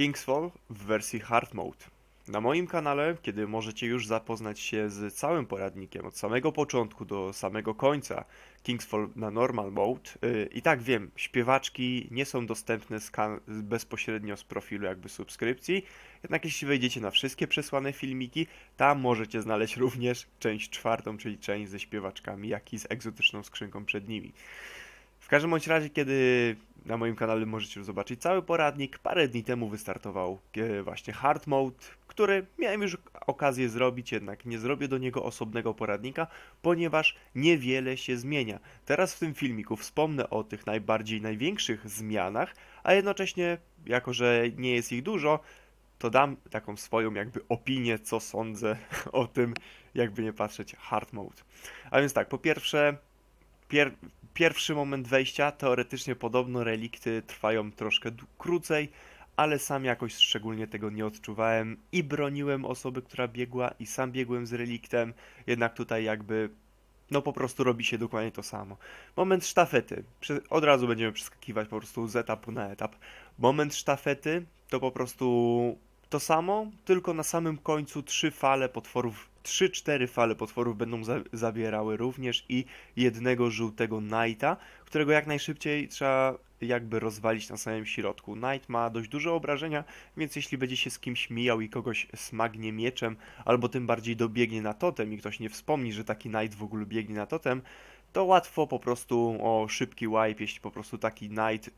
Kingsfall w wersji Hard Mode. Na moim kanale, kiedy możecie już zapoznać się z całym poradnikiem od samego początku do samego końca Kingsfall na Normal Mode, yy, i tak wiem, śpiewaczki nie są dostępne z bezpośrednio z profilu jakby subskrypcji, jednak jeśli wejdziecie na wszystkie przesłane filmiki, tam możecie znaleźć również część czwartą, czyli część ze śpiewaczkami, jak i z egzotyczną skrzynką przed nimi. W każdym bądź razie, kiedy na moim kanale możecie zobaczyć cały poradnik, parę dni temu wystartował e, właśnie Hard Mode, który miałem już okazję zrobić, jednak nie zrobię do niego osobnego poradnika, ponieważ niewiele się zmienia. Teraz w tym filmiku wspomnę o tych najbardziej największych zmianach, a jednocześnie, jako że nie jest ich dużo, to dam taką swoją jakby opinię, co sądzę o tym, jakby nie patrzeć, hard mode. A więc tak, po pierwsze, pier pierwszy moment wejścia, teoretycznie podobno relikty trwają troszkę krócej, ale sam jakoś szczególnie tego nie odczuwałem i broniłem osoby, która biegła i sam biegłem z reliktem, jednak tutaj jakby no po prostu robi się dokładnie to samo. Moment sztafety. Od razu będziemy przeskakiwać po prostu z etapu na etap. Moment sztafety to po prostu to samo, tylko na samym końcu trzy fale potworów, trzy, cztery fale potworów będą za zawierały również i jednego żółtego Knighta, którego jak najszybciej trzeba jakby rozwalić na samym środku. Knight ma dość duże obrażenia, więc jeśli będzie się z kimś mijał i kogoś smagnie mieczem, albo tym bardziej dobiegnie na totem i ktoś nie wspomni, że taki Knight w ogóle biegnie na totem, to łatwo po prostu o szybki wipe, jeśli po prostu taki Knight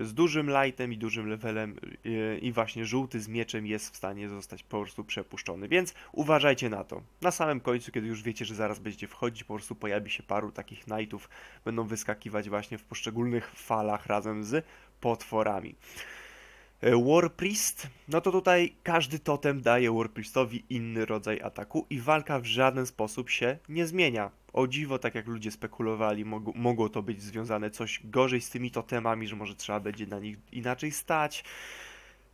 z dużym lightem i dużym levelem yy, i właśnie żółty z mieczem jest w stanie zostać po prostu przepuszczony, więc uważajcie na to. Na samym końcu, kiedy już wiecie, że zaraz będziecie wchodzić, po prostu pojawi się paru takich knightów, będą wyskakiwać właśnie w poszczególnych falach razem z potworami. E, War Priest, no to tutaj każdy totem daje War Priestowi inny rodzaj ataku i walka w żaden sposób się nie zmienia. O dziwo, tak jak ludzie spekulowali, mogło, mogło to być związane coś gorzej z tymi totemami, że może trzeba będzie na nich inaczej stać.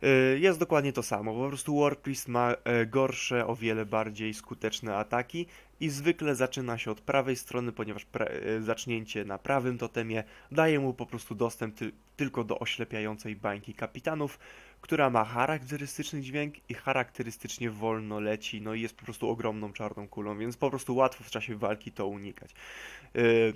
E, Jest dokładnie to samo, po prostu War ma e, gorsze, o wiele bardziej skuteczne ataki i zwykle zaczyna się od prawej strony, ponieważ e, zacznięcie na prawym totemie daje mu po prostu dostęp ty- tylko do oślepiającej bańki kapitanów, która ma charakterystyczny dźwięk i charakterystycznie wolno leci, no i jest po prostu ogromną czarną kulą, więc po prostu łatwo w czasie walki to unikać. Yy,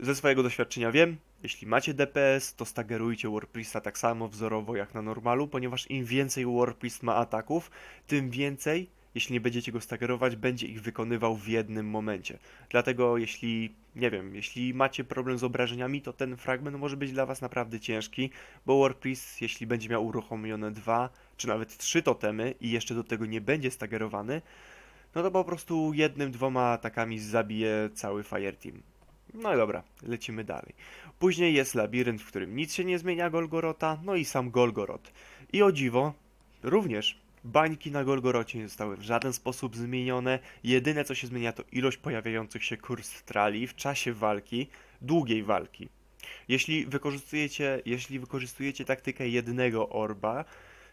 ze swojego doświadczenia wiem, jeśli macie DPS, to stagerujcie Warpriesta tak samo wzorowo jak na normalu, ponieważ im więcej Warpriest ma ataków, tym więcej, jeśli nie będziecie go stagerować, będzie ich wykonywał w jednym momencie. Dlatego jeśli, nie wiem, jeśli macie problem z obrażeniami, to ten fragment może być dla was naprawdę ciężki, bo Warpriest, jeśli będzie miał uruchomione dwa, czy nawet trzy totemy i jeszcze do tego nie będzie stagerowany, no to po prostu jednym, dwoma atakami zabije cały Fireteam. No i dobra, lecimy dalej. Później jest labirynt, w którym nic się nie zmienia Golgorota, no i sam Golgorot. I o dziwo, również bańki na Golgorocie nie zostały w żaden sposób zmienione. Jedyne co się zmienia to ilość pojawiających się kurstrali w czasie walki, długiej walki. Jeśli wykorzystujecie, jeśli wykorzystujecie taktykę jednego orba,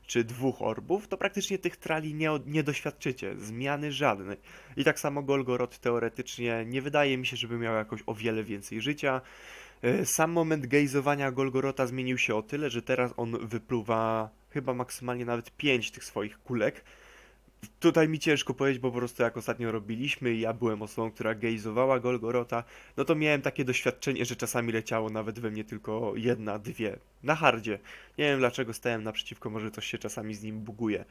czy dwóch orbów, to praktycznie tych trali nie, nie doświadczycie, zmiany żadnej. I tak samo Golgorot teoretycznie nie wydaje mi się, żeby miał jakoś o wiele więcej życia. E, Sam moment gejzowania Golgorota zmienił się o tyle, że teraz on wypluwa chyba maksymalnie nawet 5 tych swoich kulek. Tutaj mi ciężko powiedzieć, bo po prostu jak ostatnio robiliśmy i ja byłem osobą, która gejzowała Golgorota, no to miałem takie doświadczenie, że czasami leciało nawet we mnie tylko jedna, dwie. Na hardzie. Nie wiem dlaczego stałem naprzeciwko, może coś się czasami z nim buguje.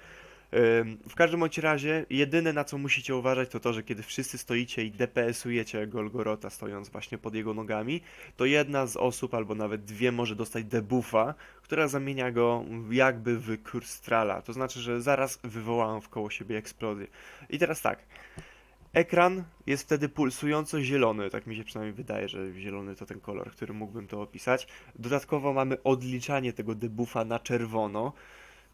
W każdym bądź razie, jedyne na co musicie uważać to to, że kiedy wszyscy stoicie i DPS-ujecie Golgorota stojąc właśnie pod jego nogami, to jedna z osób albo nawet dwie może dostać debuffa, która zamienia go jakby w Kurstrala. To znaczy, że zaraz wywołałem wkoło siebie eksplozję. I teraz tak. Ekran jest wtedy pulsująco zielony, tak mi się przynajmniej wydaje, że zielony to ten kolor, który mógłbym to opisać. Dodatkowo mamy odliczanie tego debuffa na czerwono,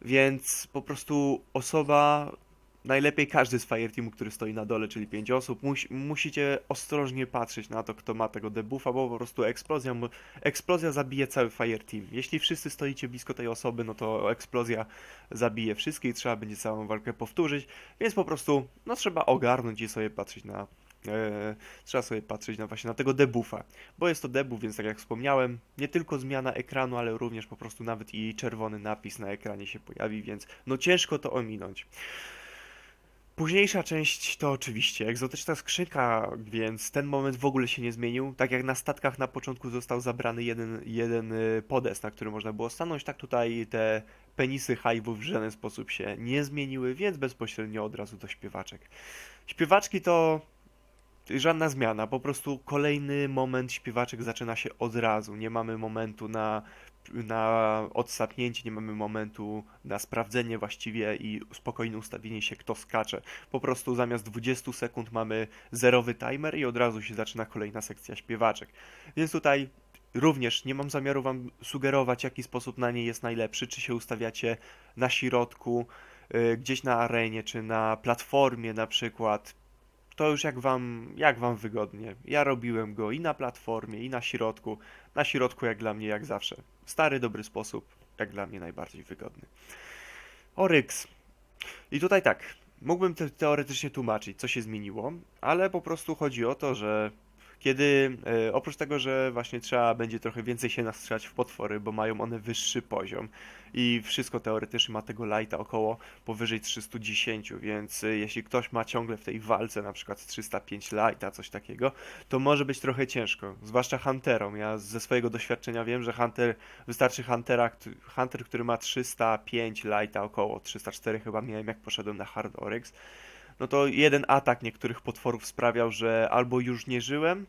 więc po prostu osoba, najlepiej każdy z Fireteamu, który stoi na dole, czyli 5 osób, musi, musicie ostrożnie patrzeć na to, kto ma tego debuffa, bo po prostu eksplozja, eksplozja zabije cały Fireteam. Jeśli wszyscy stoicie blisko tej osoby, no to eksplozja zabije wszystkich trzeba będzie całą walkę powtórzyć, więc po prostu no trzeba ogarnąć i sobie patrzeć na e, trzeba sobie patrzeć na właśnie na tego debuffa, bo jest to debuff, więc tak jak wspomniałem, nie tylko zmiana ekranu, ale również po prostu nawet i czerwony napis na ekranie się pojawi, więc no ciężko to ominąć. Późniejsza część to oczywiście egzotyczna skrzynka, więc ten moment w ogóle się nie zmienił. Tak jak na statkach na początku został zabrany jeden, jeden y, podest, na którym można było stanąć, tak tutaj te penisy hajwów w żaden sposób się nie zmieniły, więc bezpośrednio od razu do śpiewaczek. Śpiewaczki to żadna zmiana, po prostu kolejny moment śpiewaczek zaczyna się od razu. Nie mamy momentu na, na odsapnięcie, nie mamy momentu na sprawdzenie właściwie i spokojne ustawienie się, kto skacze. Po prostu zamiast 20 sekund mamy zerowy timer i od razu się zaczyna kolejna sekcja śpiewaczek. Więc tutaj również nie mam zamiaru Wam sugerować, jaki sposób na niej jest najlepszy, czy się ustawiacie na środku, y, gdzieś na arenie, czy na platformie na przykład to już jak wam, jak wam wygodnie. Ja robiłem go i na platformie, i na środku. Na środku jak dla mnie, jak zawsze. Stary, dobry sposób, jak dla mnie najbardziej wygodny. Oryx. I tutaj tak, mógłbym te teoretycznie tłumaczyć, co się zmieniło, ale po prostu chodzi o to, że kiedy e, oprócz tego, że właśnie trzeba będzie trochę więcej się nastrzelać w potwory, bo mają one wyższy poziom i wszystko teoretycznie ma tego lighta około powyżej 310, więc e, jeśli ktoś ma ciągle w tej walce na przykład 305 lighta, coś takiego, to może być trochę ciężko, zwłaszcza hunterom. Ja ze swojego doświadczenia wiem, że hunter, wystarczy huntera, hunter, który ma 305 lighta około, 304 chyba miałem jak poszedłem na hard oryx, no to jeden atak niektórych potworów sprawiał, że albo już nie żyłem,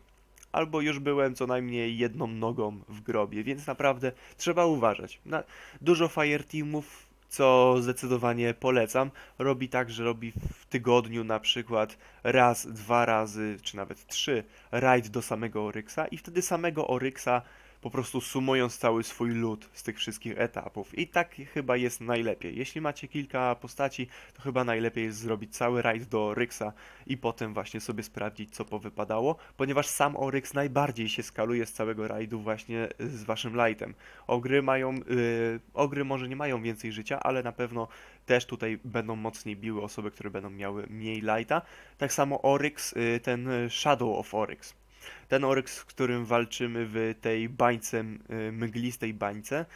albo już byłem co najmniej jedną nogą w grobie, więc naprawdę trzeba uważać. Na, dużo fireteamów, co zdecydowanie polecam, robi tak, że robi w tygodniu na przykład raz, dwa razy, czy nawet trzy raid do samego Oryxa i wtedy samego Oryxa po prostu sumując cały swój lód z tych wszystkich etapów. I tak chyba jest najlepiej. Jeśli macie kilka postaci, to chyba najlepiej jest zrobić cały raid do Oryxa i potem właśnie sobie sprawdzić, co powypadało, ponieważ sam Oryx najbardziej się skaluje z całego raidu właśnie z waszym lightem. Ogry mają, yy, ogry może nie mają więcej życia, ale na pewno też tutaj będą mocniej biły osoby, które będą miały mniej lighta. Tak samo Oryx, yy, ten Shadow of Oryx ten Oryx, z którym walczymy w tej bańce, y, mglistej bańce,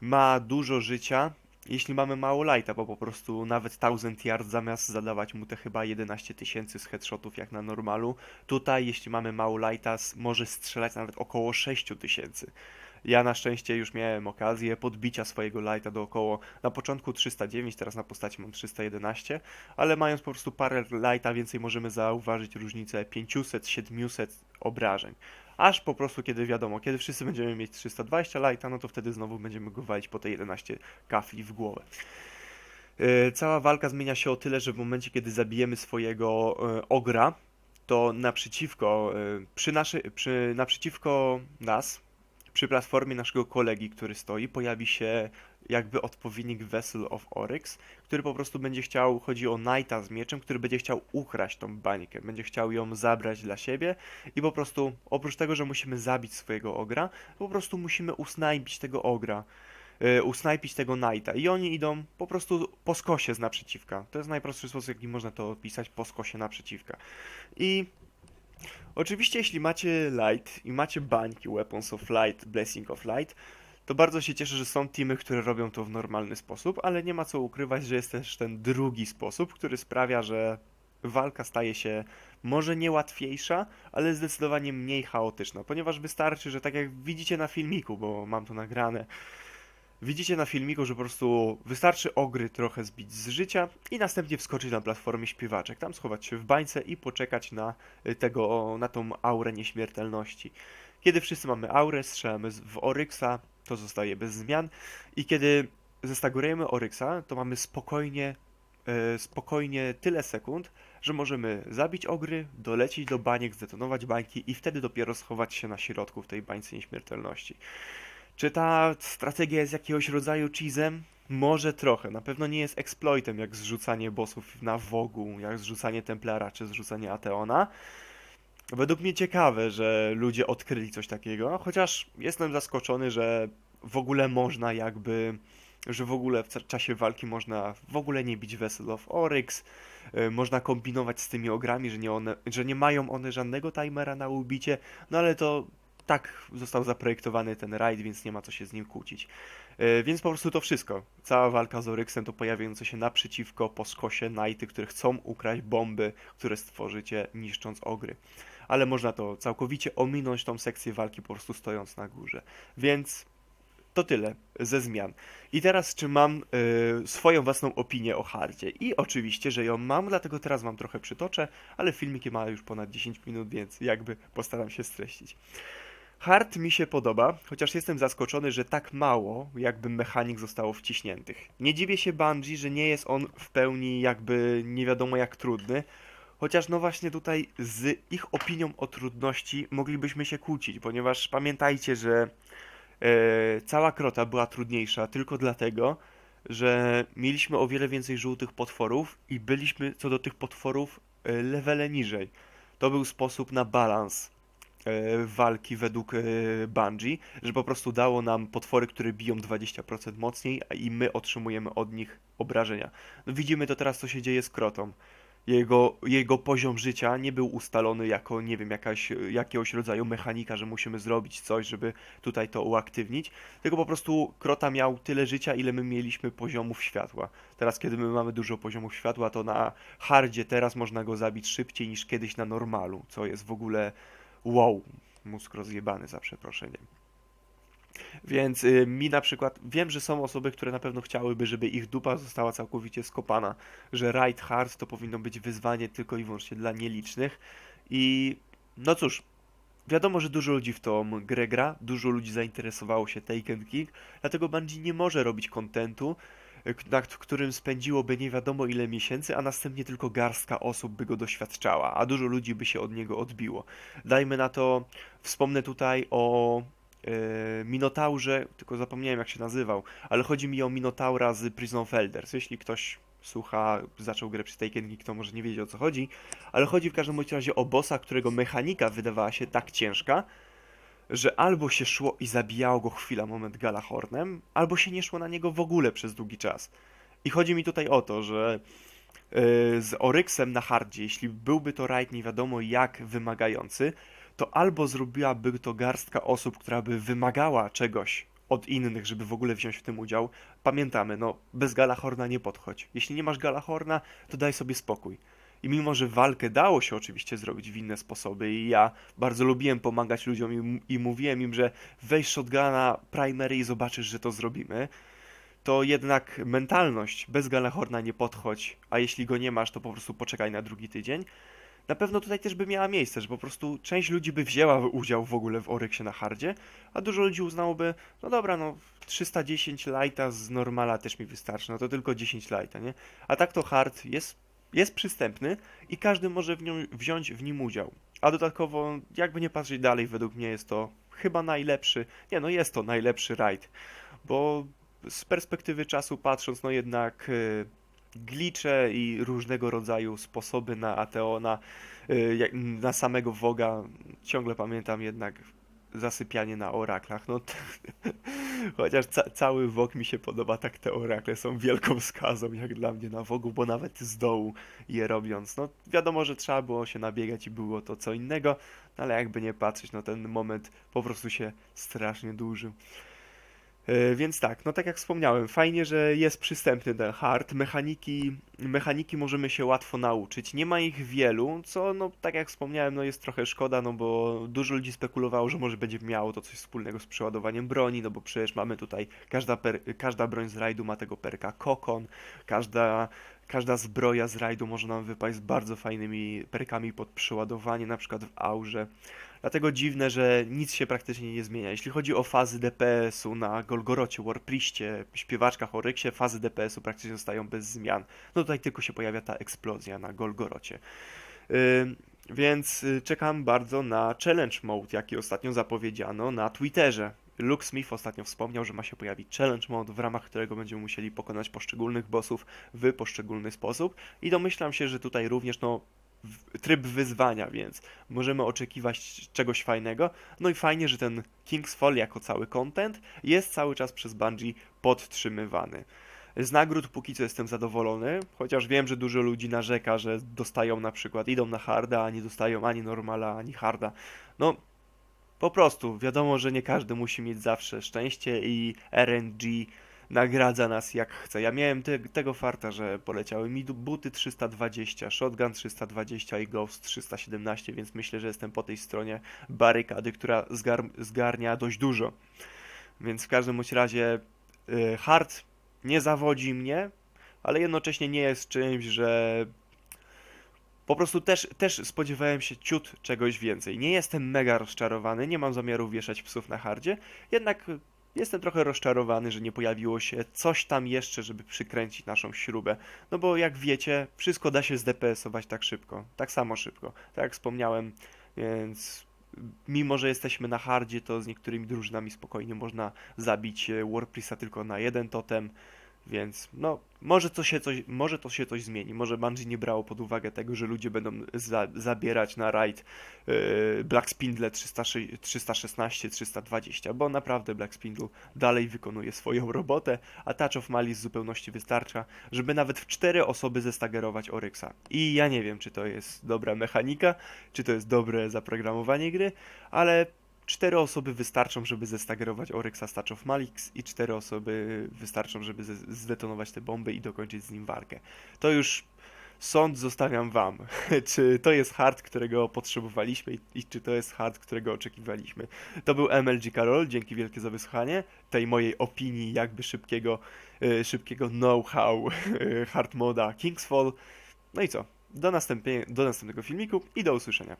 ma dużo życia, jeśli mamy mało lighta, bo po prostu nawet 1000 yard zamiast zadawać mu te chyba 11 tysięcy z headshotów jak na normalu, tutaj jeśli mamy mało lighta może strzelać nawet około 6 tysięcy. Ja na szczęście już miałem okazję podbicia swojego lighta do około na początku 309, teraz na postaci mam 311, ale mając po prostu parę lighta więcej możemy zauważyć różnicę 500-700 obrażeń. Aż po prostu kiedy wiadomo, kiedy wszyscy będziemy mieć 320 lighta, no to wtedy znowu będziemy go walić po te 11 kafli w głowę. Yy, cała walka zmienia się o tyle, że w momencie kiedy zabijemy swojego yy, ogra, to naprzeciwko, yy, przy naszy, przy, naprzeciwko nas przy platformie naszego kolegi, który stoi, pojawi się jakby odpowiednik Vessel of Oryx, który po prostu będzie chciał, chodzi o Knighta z mieczem, który będzie chciał ukraść tą bańkę, będzie chciał ją zabrać dla siebie i po prostu, oprócz tego, że musimy zabić swojego ogra, po prostu musimy usnajpić tego ogra, yy, usnajpić tego Knighta i oni idą po prostu po skosie z naprzeciwka. To jest najprostszy sposób, jaki można to opisać, po skosie naprzeciwka. I Oczywiście, jeśli macie Light i macie bańki Weapons of Light, Blessing of Light, to bardzo się cieszę, że są teamy, które robią to w normalny sposób, ale nie ma co ukrywać, że jest też ten drugi sposób, który sprawia, że walka staje się może nie łatwiejsza, ale zdecydowanie mniej chaotyczna, ponieważ wystarczy, że tak jak widzicie na filmiku, bo mam to nagrane, Widzicie na filmiku, że po prostu wystarczy ogry trochę zbić z życia i następnie wskoczyć na platformie śpiewaczek, tam schować się w bańce i poczekać na y, tego, na tą aurę nieśmiertelności. Kiedy wszyscy mamy aurę, strzelamy w Oryxa, to zostaje bez zmian i kiedy zestagurujemy Oryxa, to mamy spokojnie, yy, spokojnie tyle sekund, że możemy zabić ogry, dolecieć do baniek, zdetonować bańki i wtedy dopiero schować się na środku w tej bańce nieśmiertelności. Czy ta strategia jest jakiegoś rodzaju cheesem? Może trochę. Na pewno nie jest exploitem, jak zrzucanie bossów na Wogu, jak zrzucanie Templara, czy zrzucanie Ateona. Według mnie ciekawe, że ludzie odkryli coś takiego, chociaż jestem zaskoczony, że w ogóle można jakby że w ogóle w czasie walki można w ogóle nie bić Vessel of Oryx, y, można kombinować z tymi ogrami, że nie, one, że nie mają one żadnego timera na ubicie, no ale to tak został zaprojektowany ten raid, więc nie ma co się z nim kłócić. Y, Więc po prostu to wszystko. Cała walka z Oryxem to pojawiające się naprzeciwko po skosie Knighty, które chcą ukraść bomby, które stworzycie niszcząc ogry. Ale można to całkowicie ominąć tą sekcję walki po prostu stojąc na górze. Więc to tyle ze zmian. I teraz czy mam y, swoją własną opinię o hardzie? I oczywiście, że ją mam, dlatego teraz wam trochę przytoczę, ale filmiki ma już ponad 10 minut, więc jakby postaram się streścić. Hard mi się podoba, chociaż jestem zaskoczony, że tak mało jakby mechanik zostało wciśniętych. Nie dziwię się Bungie, że nie jest on w pełni jakby nie wiadomo jak trudny, chociaż no właśnie tutaj z ich opinią o trudności moglibyśmy się kłócić, ponieważ pamiętajcie, że e, cała krota była trudniejsza tylko dlatego, że mieliśmy o wiele więcej żółtych potworów i byliśmy co do tych potworów e, levele niżej. To był sposób na balans walki według e, Bungie, że po prostu dało nam potwory, które biją 20% mocniej, i my otrzymujemy od nich obrażenia. No widzimy to teraz, co się dzieje z Krotą. Jego, jego poziom życia nie był ustalony jako, nie wiem, jakaś, jakiegoś rodzaju mechanika, że musimy zrobić coś, żeby tutaj to uaktywnić, tylko po prostu Krota miał tyle życia, ile my mieliśmy poziomów światła. Teraz, kiedy my mamy dużo poziomów światła, to na hardzie teraz można go zabić szybciej niż kiedyś na normalu, co jest w ogóle wow, mózg rozjebany za przeproszeniem. Więc y, mi na przykład, wiem, że są osoby, które na pewno chciałyby, żeby ich dupa została całkowicie skopana, że Ride Hard to powinno być wyzwanie tylko i wyłącznie dla nielicznych i no cóż, wiadomo, że dużo ludzi w tą grę gra, dużo ludzi zainteresowało się Taken King, dlatego Bungie nie może robić kontentu, nad którym spędziłoby nie wiadomo ile miesięcy, a następnie tylko garstka osób by go doświadczała, a dużo ludzi by się od niego odbiło. Dajmy na to, wspomnę tutaj o e, Minotaurze, tylko zapomniałem jak się nazywał, ale chodzi mi o Minotaura z Prison of Elders. Jeśli ktoś słucha, zaczął grę przy Taken to może nie wiedzieć o co chodzi, ale chodzi w każdym razie o bossa, którego mechanika wydawała się tak ciężka, że albo się szło i zabijało go chwila, moment Galahornem, albo się nie szło na niego w ogóle przez długi czas. I chodzi mi tutaj o to, że yy, z Oryxem na hardzie, jeśli byłby to raid nie wiadomo jak wymagający, to albo zrobiłaby to garstka osób, która by wymagała czegoś od innych, żeby w ogóle wziąć w tym udział. Pamiętamy, no, bez Galahorna nie podchodź. Jeśli nie masz Galahorna, to daj sobie spokój. I mimo, że walkę dało się oczywiście zrobić w inne sposoby i ja bardzo lubiłem pomagać ludziom i, i mówiłem im, że weź shotguna primary i zobaczysz, że to zrobimy, to jednak mentalność bez Galahorna nie podchodź, a jeśli go nie masz, to po prostu poczekaj na drugi tydzień. Na pewno tutaj też by miała miejsce, że po prostu część ludzi by wzięła udział w ogóle w Oryxie na hardzie, a dużo ludzi uznałoby, no dobra, no 310 lighta z normala też mi wystarczy, no to tylko 10 lighta, nie? A tak to hard jest, jest przystępny i każdy może w nią, wziąć w nim udział. A dodatkowo, jakby nie patrzeć dalej, według mnie jest to chyba najlepszy, nie no jest to najlepszy raid, bo z perspektywy czasu patrząc, no jednak y, glicze i różnego rodzaju sposoby na Ateona, y, na samego Woga, ciągle pamiętam jednak zasypianie na oraklach, no chociaż ca cały Wog mi się podoba, tak te orakle są wielką skazą jak dla mnie na Wogu, bo nawet z dołu je robiąc, no wiadomo, że trzeba było się nabiegać i było to co innego, no, ale jakby nie patrzeć, no ten moment po prostu się strasznie dłużył. E, Więc tak, no tak jak wspomniałem, fajnie, że jest przystępny ten hard. Mechaniki, mechaniki możemy się łatwo nauczyć. Nie ma ich wielu, co no tak jak wspomniałem, no jest trochę szkoda, no bo dużo ludzi spekulowało, że może będzie miało to coś wspólnego z przeładowaniem broni, no bo przecież mamy tutaj, każda, per, każda broń z rajdu ma tego perka kokon, każda, każda zbroja z rajdu może nam wypaść z bardzo fajnymi perkami pod przeładowanie, na przykład w aurze. Dlatego dziwne, że nic się praktycznie nie zmienia. Jeśli chodzi o fazy DPS-u na Golgorocie, Warpriście, śpiewaczkach Oryksie, fazy DPS-u praktycznie zostają bez zmian. No tutaj tylko się pojawia ta eksplozja na Golgorocie. Ym, więc y, czekam bardzo na challenge mode, jaki ostatnio zapowiedziano na Twitterze. Luke Smith ostatnio wspomniał, że ma się pojawić challenge mode, w ramach którego będziemy musieli pokonać poszczególnych bossów w poszczególny sposób. I domyślam się, że tutaj również, no, tryb wyzwania, więc możemy oczekiwać czegoś fajnego. No i fajnie, że ten King's Fall jako cały content jest cały czas przez Bungie podtrzymywany. Z nagród póki co jestem zadowolony, chociaż wiem, że dużo ludzi narzeka, że dostają na przykład, idą na harda, a nie dostają ani normala, ani harda. No, po prostu, wiadomo, że nie każdy musi mieć zawsze szczęście i RNG nagradza nas jak chce. Ja miałem te, tego farta, że poleciały mi buty 320, shotgun 320 i ghost 317, więc myślę, że jestem po tej stronie barykady, która zgar zgarnia dość dużo. Więc w każdym bądź razie y, hard nie zawodzi mnie, ale jednocześnie nie jest czymś, że po prostu też, też spodziewałem się ciut czegoś więcej. Nie jestem mega rozczarowany, nie mam zamiaru wieszać psów na hardzie, jednak jestem trochę rozczarowany, że nie pojawiło się coś tam jeszcze, żeby przykręcić naszą śrubę. No bo jak wiecie, wszystko da się zdps-ować tak szybko, tak samo szybko, tak jak wspomniałem, więc mimo, że jesteśmy na hardzie, to z niektórymi drużynami spokojnie można zabić e, Warprisa tylko na jeden totem, więc no, może to się coś, może to się coś zmieni. Może Bungie nie brało pod uwagę tego, że ludzie będą za, zabierać na raid yy, Black Spindle 306 316, 320, bo naprawdę Black Spindle dalej wykonuje swoją robotę, a Touch of Malice w zupełności wystarcza, żeby nawet w cztery osoby zestagerować Oryxa. I ja nie wiem, czy to jest dobra mechanika, czy to jest dobre zaprogramowanie gry, ale cztery osoby wystarczą, żeby zestagerować Oryxa z of Malix i cztery osoby wystarczą, żeby zdetonować te bomby i dokończyć z nim walkę. To już sąd zostawiam wam. czy to jest hard, którego potrzebowaliśmy i, czy to jest hard, którego oczekiwaliśmy. To był MLG Karol, dzięki wielkie za wysłuchanie tej mojej opinii jakby szybkiego, e, szybkiego know-how e, hard moda Kingsfall. No i co? Do, następnie, do następnego filmiku i do usłyszenia.